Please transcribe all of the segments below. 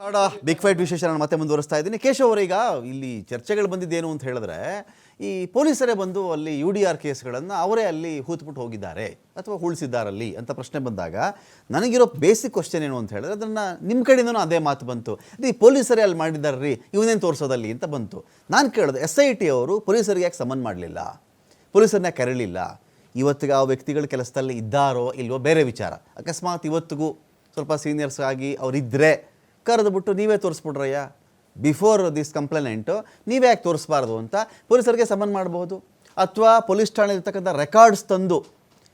ಕಾಡ big fight ವಿಶೇಷ ನಾನು ಮತ್ತೆ ಮುಂದುವರಿಸ್ತಾ ಇದ್ದೀನಿ. ಕೇಶವ್ ಅವರೀಗ ಇಲ್ಲಿ ಚರ್ಚೆಗಳು ಬಂದಿದ್ದೇನು ಅಂತ ಹೇಳಿದ್ರೆ, ಈ ಪೊಲೀಸರೇ ಬಂದು ಅಲ್ಲಿ ಯು ಡಿ ಆರ್ ಕೇಸ್ಗಳನ್ನು ಅವರೇ ಅಲ್ಲಿ ಹೂತ್ಬಿಟ್ಟು ಹೋಗಿದ್ದಾರೆ ಅಥವಾ ಉಳಿಸಿದ್ದಾರಲ್ಲಿ ಅಂತ ಪ್ರಶ್ನೆ ಬಂದಾಗ, ನನಗಿರೋ ಬೇಸಿಕ್ ಕ್ವಶನ್ ಏನು ಅಂತ ಹೇಳಿದ್ರೆ, ಅದನ್ನು ನಿಮ್ಮ ಕಡೆಯಿಂದನೂ ಅದೇ ಮಾತು ಬಂತು. ಈ ಪೊಲೀಸರೇ ಅಲ್ಲಿ ಮಾಡಿದ್ದಾರೆ ರೀ ಇವನೇನು ತೋರಿಸೋದಲ್ಲಿ ಅಂತ ಬಂತು. ನಾನು ಕೇಳಿದೆ, ಎಸ್ ಐ ಟಿ ಅವರು ಪೊಲೀಸರಿಗೆ ಯಾಕೆ ಸಮನ್ ಮಾಡಲಿಲ್ಲ? ಪೊಲೀಸರನ್ನ ಕರೀಲಿಲ್ಲ ಇವತ್ತಿಗೆ ಆ ವ್ಯಕ್ತಿಗಳು ಕೆಲಸದಲ್ಲಿ ಇದ್ದಾರೋ ಇಲ್ವೋ ಬೇರೆ ವಿಚಾರ. ಅಕಸ್ಮಾತ್ ಇವತ್ತಿಗೂ ಸ್ವಲ್ಪ ಸೀನಿಯರ್ಸ್ ಆಗಿ ಅವರಿದ್ದರೆ ಕರೆದುಬಿಟ್ಟು ನೀವೇ ತೋರಿಸ್ಬಿಡ್ರಯ್ಯ? ಬಿಫೋರ್ ದಿಸ್ ಕಂಪ್ಲೇನೆಂಟು ನೀವೇ ಯಾಕೆ ತೋರಿಸ್ಬಾರ್ದು ಅಂತ ಪೊಲೀಸರಿಗೆ ಸಮನ್ ಮಾಡ್ಬೋದು. ಅಥವಾ ಪೊಲೀಸ್ ಠಾಣೆಲಿರ್ತಕ್ಕಂಥ ರೆಕಾರ್ಡ್ಸ್ ತಂದು,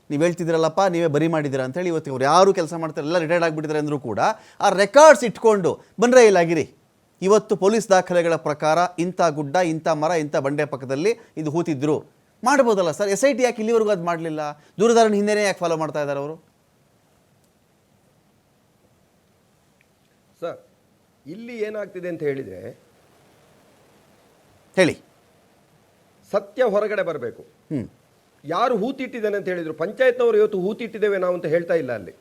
ನೀವು ಹೇಳ್ತಿದ್ದೀರಲ್ಲಪ್ಪ, ನೀವೇ ಬರಿ ಮಾಡಿದ್ದೀರಾ ಅಂತೇಳಿ ಇವತ್ತಿಗೆ ಅವ್ರು ಯಾರು ಕೆಲಸ ಮಾಡ್ತಾರೆ, ಎಲ್ಲ ರಿಟೈರ್ಡ್ ಆಗಿಬಿಟ್ಟಿದ್ದಾರೆ ಅಂದರೂ ಕೂಡ ಆ ರೆಕಾರ್ಡ್ಸ್ ಇಟ್ಕೊಂಡು ಬಂದರೆ ಇಲ್ಲಾಗಿರಿ. ಇವತ್ತು ಪೊಲೀಸ್ ದಾಖಲೆಗಳ ಪ್ರಕಾರ ಇಂಥ ಗುಡ್ಡ, ಇಂಥ ಮರ, ಇಂಥ ಬಂಡೆ ಪಕ್ಕದಲ್ಲಿ ಇದು ಹೂತಿದ್ರು. ಮಾಡ್ಬೋದಲ್ಲ ಸರ್? ಎಸ್ ಐ ಟಿ ಯಾಕೆ ಇಲ್ಲಿವರೆಗೂ ಅದು ಮಾಡಲಿಲ್ಲ? ದೂರದಾರನ ಹಿಂದೆನೇ ಯಾಕೆ ಫಾಲೋ ಮಾಡ್ತಾ ಇದ್ದಾರೆ ಅವರು ಸರ್ ಇಲ್ಲಿ ಏನಾಗ್ತಿದೆ ಅಂತ ಹೇಳಿದರೆ ಹೇಳಿ. ಸತ್ಯ ಹೊರಗಡೆ ಬರಬೇಕು. ಯಾರು ಹೂತಿಟ್ಟಿದ್ದಾನೆ ಅಂತ ಹೇಳಿದರು. ಪಂಚಾಯತ್ನವರು ಇವತ್ತು ಹೂತಿಟ್ಟಿದ್ದೇವೆ ನಾವು ಅಂತ ಹೇಳ್ತಾ ಇಲ್ಲ ಅಲ್ಲಿ.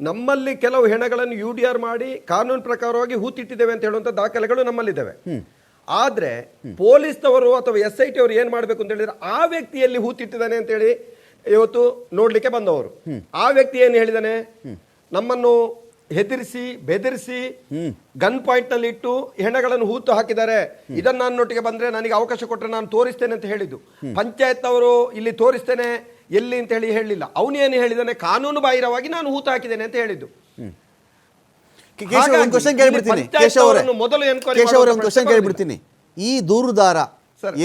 ನಮ್ಮಲ್ಲಿ ಕೆಲವು ಹೆಣಗಳನ್ನು ಯು ಡಿ ಆರ್ ಮಾಡಿ ಕಾನೂನು ಪ್ರಕಾರವಾಗಿ ಹೂತಿಟ್ಟಿದ್ದೇವೆ ಅಂತ ಹೇಳುವಂಥ ದಾಖಲೆಗಳು ನಮ್ಮಲ್ಲಿದ್ದಾವೆ. ಆದರೆ ಪೊಲೀಸ್ನವರು ಅಥವಾ ಎಸ್ ಐ ಟಿ ಅವರು ಏನು ಮಾಡಬೇಕು ಅಂತ ಹೇಳಿದ್ರೆ ಆ ವ್ಯಕ್ತಿಯಲ್ಲಿ ಹೂತಿಟ್ಟಿದ್ದಾನೆ ಅಂತೇಳಿ ಇವತ್ತು ನೋಡಲಿಕ್ಕೆ ಬಂದವರು. ಆ ವ್ಯಕ್ತಿ ಏನು ಹೇಳಿದಾನೆ ನಮ್ಮನ್ನು ಹೆದರಿಸಿ ಬೆದರಿಸಿ ಗನ್ ಪಾಯಿಂಟ್ನಲ್ಲಿ ಇಟ್ಟು ಹೆಣಗಳನ್ನು ಹೂತು ಹಾಕಿದ್ದಾರೆ. ಇದನ್ನ ನನ್ನೊಟ್ಟಿಗೆ ಬಂದ್ರೆ ನನಗೆ ಅವಕಾಶ ಕೊಟ್ಟರೆ ನಾನು ತೋರಿಸ್ತೇನೆ ಅಂತ ಹೇಳಿದ್ದು. ಪಂಚಾಯತ್ ಅವರು ಇಲ್ಲಿ ತೋರಿಸ್ತೇನೆ ಎಲ್ಲಿ ಅಂತ ಹೇಳಿ ಹೇಳಿಲ್ಲ ಅವನೇನು ಹೇಳಿದಾನೆ ಕಾನೂನು ಬಾಹಿರವಾಗಿ ನಾನು ಹೂತು ಹಾಕಿದ್ದೇನೆ ಅಂತ ಹೇಳಿದ್ದು. ಮೊದಲು ಕೇಳ್ಬಿಡ್ತೀನಿ. ಈ ದೂರುದಾರ.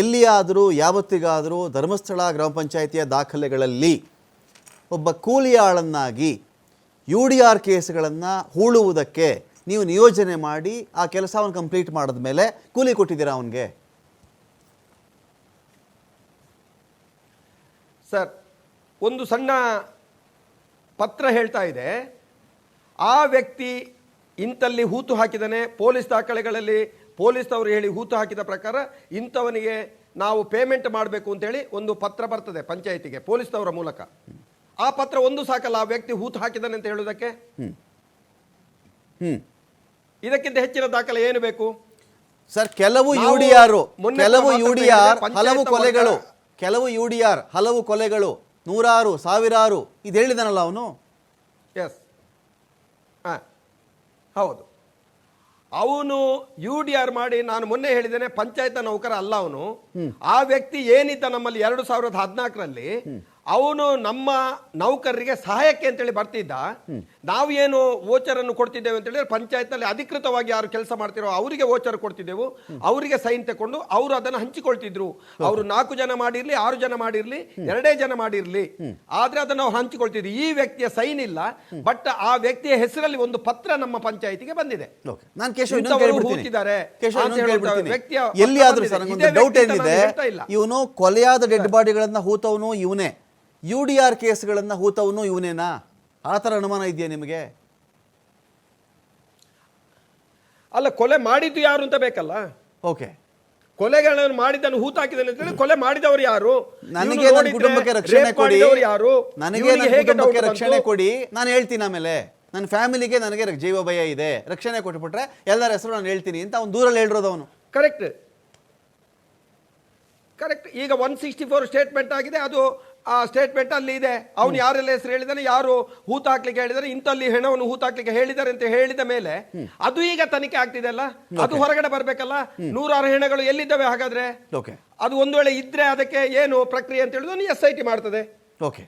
ಎಲ್ಲಿಯಾದರೂ ಯಾವತ್ತಿಗಾದರೂ ಧರ್ಮಸ್ಥಳ ಗ್ರಾಮ ಪಂಚಾಯಿತಿಯ ದಾಖಲೆಗಳಲ್ಲಿ ಒಬ್ಬ ಕೂಲಿಯಾಳನ್ನಾಗಿ ಯು ಡಿ ಆರ್ ಕೇಸ್ಗಳನ್ನು ಹೂಳುವುದಕ್ಕೆ ನೀವು ನಿಯೋಜನೆ ಮಾಡಿ ಆ ಕೆಲಸವನ್ನು ಕಂಪ್ಲೀಟ್ ಮಾಡಿದ ಮೇಲೆ ಕೂಲಿ ಕೊಟ್ಟಿದ್ದೀರಾ ಅವನಿಗೆ? ಸರ್, ಒಂದು ಸಣ್ಣ ಪತ್ರ ಹೇಳ್ತಾ ಇದೆ. ಆ ವ್ಯಕ್ತಿ ಇಂತಲ್ಲಿ ಹೂತು ಹಾಕಿದಾನೆ. ಪೊಲೀಸ್ ದಾಖಲೆಗಳಲ್ಲಿ ಪೊಲೀಸ್ನವರು ಹೇಳಿ ಹೂತು ಹಾಕಿದ ಪ್ರಕಾರ ಇಂಥವನಿಗೆ ನಾವು ಪೇಮೆಂಟ್ ಮಾಡಬೇಕು ಅಂತೇಳಿ ಒಂದು ಪತ್ರ ಬರ್ತದೆ ಪಂಚಾಯತಿಗೆ, ಪೊಲೀಸ್ನವರ ಮೂಲಕ. ಆ ಪತ್ರ ಒಂದು ಸಾಕಲ್ಲ ಆ ವ್ಯಕ್ತಿ ಹೂತು ಹಾಕಿದಾನೆ ಅಂತ ಹೇಳೋದಕ್ಕೆ ಹ್ಮ್. ಇದಕ್ಕಿಂತ ಹೆಚ್ಚಿನ ದಾಖಲೆ ಏನು ಬೇಕು? ಸರ್ ಕೆಲವು ಯು ಡಿ ಆರ್ ಕೆಲವು ಯು ಡಿ ಆರ್ ಹಲವು ಕೊಲೆಗಳು ಕೆಲವು ಯು ಡಿ ಆರ್ ಹಲವು ಕೊಲೆಗಳು ನೂರಾರು ಸಾವಿರಾರು ಇದು ಹೇಳಿದಾನಲ್ಲ ಅವನು? ಎಸ್ ಹಾಂ ಹೌದು. ಅವನು ಯು ಡಿ ಆರ್ ಮಾಡಿ ನಾನು ಮೊನ್ನೆ ಹೇಳಿದ್ದೇನೆ ಪಂಚಾಯತ್ ನೌಕರ ಅಲ್ಲ ಅವನು. ಆ ವ್ಯಕ್ತಿ ಏನಿದ್ದ ನಮ್ಮಲ್ಲಿ ಎರಡು ಸಾವಿರದ ಹದಿನಾಲ್ಕರಲ್ಲಿ ಅವನು ನಮ್ಮ ನೌಕರರಿಗೆ ಸಹಾಯಕ್ಕೆ ಅಂತೇಳಿ ಬರ್ತಿದ್ದ. ನಾವು ಏನು ವೋಚರ್ ಅನ್ನು ಕೊಡ್ತಿದ್ದೇವೆ ಅಂತ ಹೇಳಿದ್ರೆ ಪಂಚಾಯತ್ನಲ್ಲಿ ಅಧಿಕೃತವಾಗಿ ಯಾರು ಕೆಲಸ ಮಾಡ್ತಿರೋ ಅವರಿಗೆ ವೋಚರ್ ಕೊಡ್ತಿದ್ದೆವು. ಅವರಿಗೆ ಸೈನ್ ತಕೊಂಡು ಅವರು ಅದನ್ನು ಹಂಚಿಕೊಳ್ತಿದ್ರು. ಅವರು ನಾಲ್ಕು ಜನ ಮಾಡಿರ್ಲಿ ಆರು ಜನ ಮಾಡಿರ್ಲಿ ಎರಡೇ ಜನ ಮಾಡಿರ್ಲಿ. ಆದ್ರೆ ಅದನ್ನು ನಾವು ಹಂಚಿಕೊಳ್ತಿದ್ವಿ. ಈ ವ್ಯಕ್ತಿಯ ಸೈನ್ ಇಲ್ಲ ಬಟ್ ಆ ವ್ಯಕ್ತಿಯ ಹೆಸರಲ್ಲಿ ಒಂದು ಪತ್ರ ನಮ್ಮ ಪಂಚಾಯತಿಗೆ ಬಂದಿದೆ. ವ್ಯಕ್ತಿಯ ಎಲ್ಲಿಯಾದ್ರೂ ಇವನು ಕೊಲೆಯಾದ ಡೆಡ್ ಬಾಡಿಗಳನ್ನ ಹೂತವನು ಇವನೇ. ಯು ಡಿ ಆರ್ ಕೇಸ್ಗಳನ್ನು ಹೂತವನು ಇವನೇನಾ? ಆ ಥರ ಅನುಮಾನ ಇದೆಯಾ ನಿಮಗೆ? ಅಲ್ಲ ಕೊಲೆ ಮಾಡಿದ್ದು ಯಾರು ಅಂತ ಬೇಕಲ್ಲ? ಓಕೆ. ಕೊಲೆಗಳನ್ನು ಮಾಡಿದ್ದನ್ನು ಹೂತಾಕಿದ್ದಾನೆ ಅಂತ ಹೇಳಿ ಕೊಲೆ ಮಾಡಿದವರು ಯಾರು? ನನಗೆ ನನ್ನ ಕುಟುಂಬಕ್ಕೆ ರಕ್ಷಣೆ ಕೊಡಿ. ಯಾರು? ನನಗೆ ನನ್ನ ಕುಟುಂಬಕ್ಕೆ ರಕ್ಷಣೆ ಕೊಡಿ. ನಾನು ಹೇಳ್ತೀನಿ ಆಮೇಲೆ. ನನ್ನ ಫ್ಯಾಮಿಲಿಗೆ ನನಗೆ ಜೀವ ಭಯ ಇದೆ. ರಕ್ಷಣೆ ಕೊಟ್ಬಿಟ್ರೆ ಎಲ್ಲರ ಹೆಸರು ನಾನು ಹೇಳ್ತೀನಿ ಅಂತ ಅವ್ನು ದೂರಲ್ಲಿ ಹೇಳಿರೋದು ಅವನು. ಕರೆಕ್ಟ್. ಕರೆಕ್ಟ್. ಈಗ ಒನ್ ಸಿಕ್ಸ್ಟಿ ಫೋರ್ ಸ್ಟೇಟ್ಮೆಂಟ್ ಆಗಿದೆ. ಅದು ಆ ಸ್ಟೇಟ್ಮೆಂಟ್ ಅಲ್ಲಿ ಇದೆ. ಅವನು ಯಾರೆಲ್ಲ ಹೆಸರು ಹೇಳಿದಾನೆ ಯಾರು ಹೂತ ಹಾಕ್ಲಿಕ್ಕೆ ಹೇಳಿದಾರೆ ಇಂತಲ್ಲಿ ಹೆಣವನ್ನು ಹೂತ ಹಾಕ್ಲಿಕ್ಕೆ ಹೇಳಿದ್ದಾರೆ ಅಂತ ಹೇಳಿದ ಮೇಲೆ ಅದು ಈಗ ತನಿಖೆ ಆಗ್ತಿದೆ ಅಲ್ಲ? ಅದು ಹೊರಗಡೆ ಬರ್ಬೇಕಲ್ಲ? ನೂರಾರು ಹೆಣಗಳು ಎಲ್ಲಿದ್ದಾವೆ ಹಾಗಾದ್ರೆ? ಅದು ಒಂದು ವೇಳೆ ಇದ್ರೆ ಅದಕ್ಕೆ ಏನು ಪ್ರಕ್ರಿಯೆ ಅಂತ ಹೇಳಿದ್ರು ಎಸ್ ಐ ಟಿ ಮಾಡ್ತದೆ. ಓಕೆ